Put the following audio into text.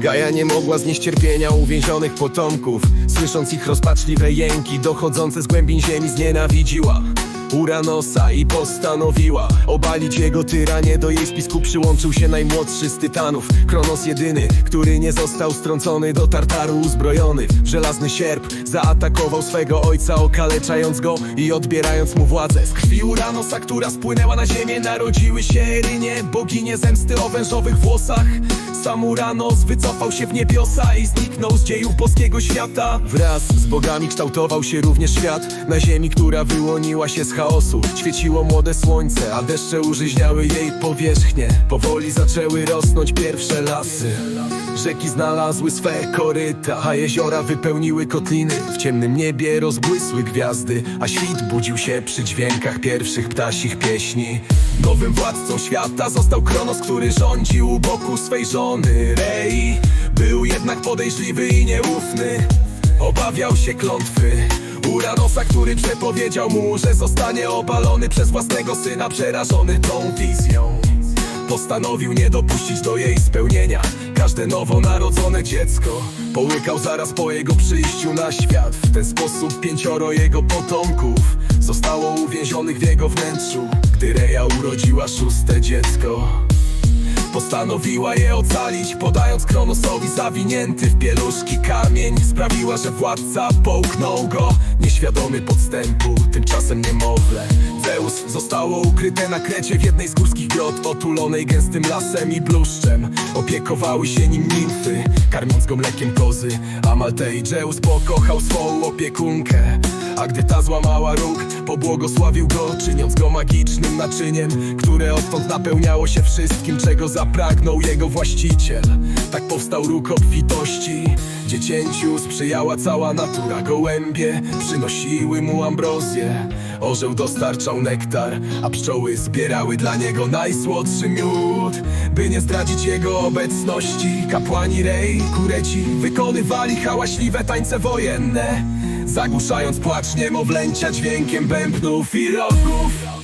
Gaja nie mogła znieść cierpienia uwięzionych potomków Słysząc ich rozpaczliwe jęki dochodzące z głębin ziemi znienawidziła Uranosa i postanowiła obalić jego tyranie Do jej spisku przyłączył się najmłodszy z tytanów. Kronos jedyny, który nie został strącony do Tartaru uzbrojony. W żelazny sierp zaatakował swego ojca okaleczając go i odbierając mu władzę. Z krwi Uranosa, która spłynęła na ziemię narodziły się Erynie Boginie zemsty o wężowych włosach. Sam Uranos wycofał się w niebiosa i zniknął z dziejów boskiego świata. Wraz z bogami kształtował się również świat. Na ziemi, która wyłoniła się z chaosu. Świeciło młode słońce, a deszcze użyźniały jej powierzchnię. Powoli zaczęły rosnąć pierwsze lasy. Rzeki znalazły swe koryta, a jeziora wypełniły kotliny. W ciemnym niebie rozbłysły gwiazdy, a świt budził się przy dźwiękach pierwszych ptasich pieśni. Nowym władcą świata został Kronos, który rządził u boku swej żony. Rei Był jednak podejrzliwy i nieufny. Obawiał się klątwy Uranosa, który przepowiedział mu, że zostanie obalony przez własnego syna Przerażony tą wizją. Postanowił nie dopuścić do jej spełnienia. Każde nowonarodzone dziecko Połykał zaraz po jego przyjściu na świat. W ten sposób pięcioro jego potomków Zostało uwięzionych w jego wnętrzu. Gdy Reja urodziła szóste dziecko Postanowiła je ocalić, podając Kronosowi zawinięty w pieluszki kamień. Sprawiła, że władca połknął go, nieświadomy podstępu, tymczasem niemowlę. Zeus zostało ukryte na krecie w jednej z górskich grot Otulonej gęstym lasem i bluszczem. Opiekowały się nim nimfy, karmiąc go mlekiem kozy. Amaltei i Zeus pokochał swą opiekunkę A gdy ta złamała róg, pobłogosławił go Czyniąc go magicznym naczyniem Które odtąd napełniało się wszystkim Czego zapragnął jego właściciel. Tak powstał róg obfitości. Dziecięciu sprzyjała cała natura. Gołębie przynosiły mu ambrozję. Orzeł dostarczał nektar A pszczoły zbierały dla niego najsłodszy miód. By nie zdradzić jego obecności Kapłani Rej, kureci Wykonywali hałaśliwe tańce wojenne Zagłuszając płacz niemowlęcia dźwiękiem bębnów i rogów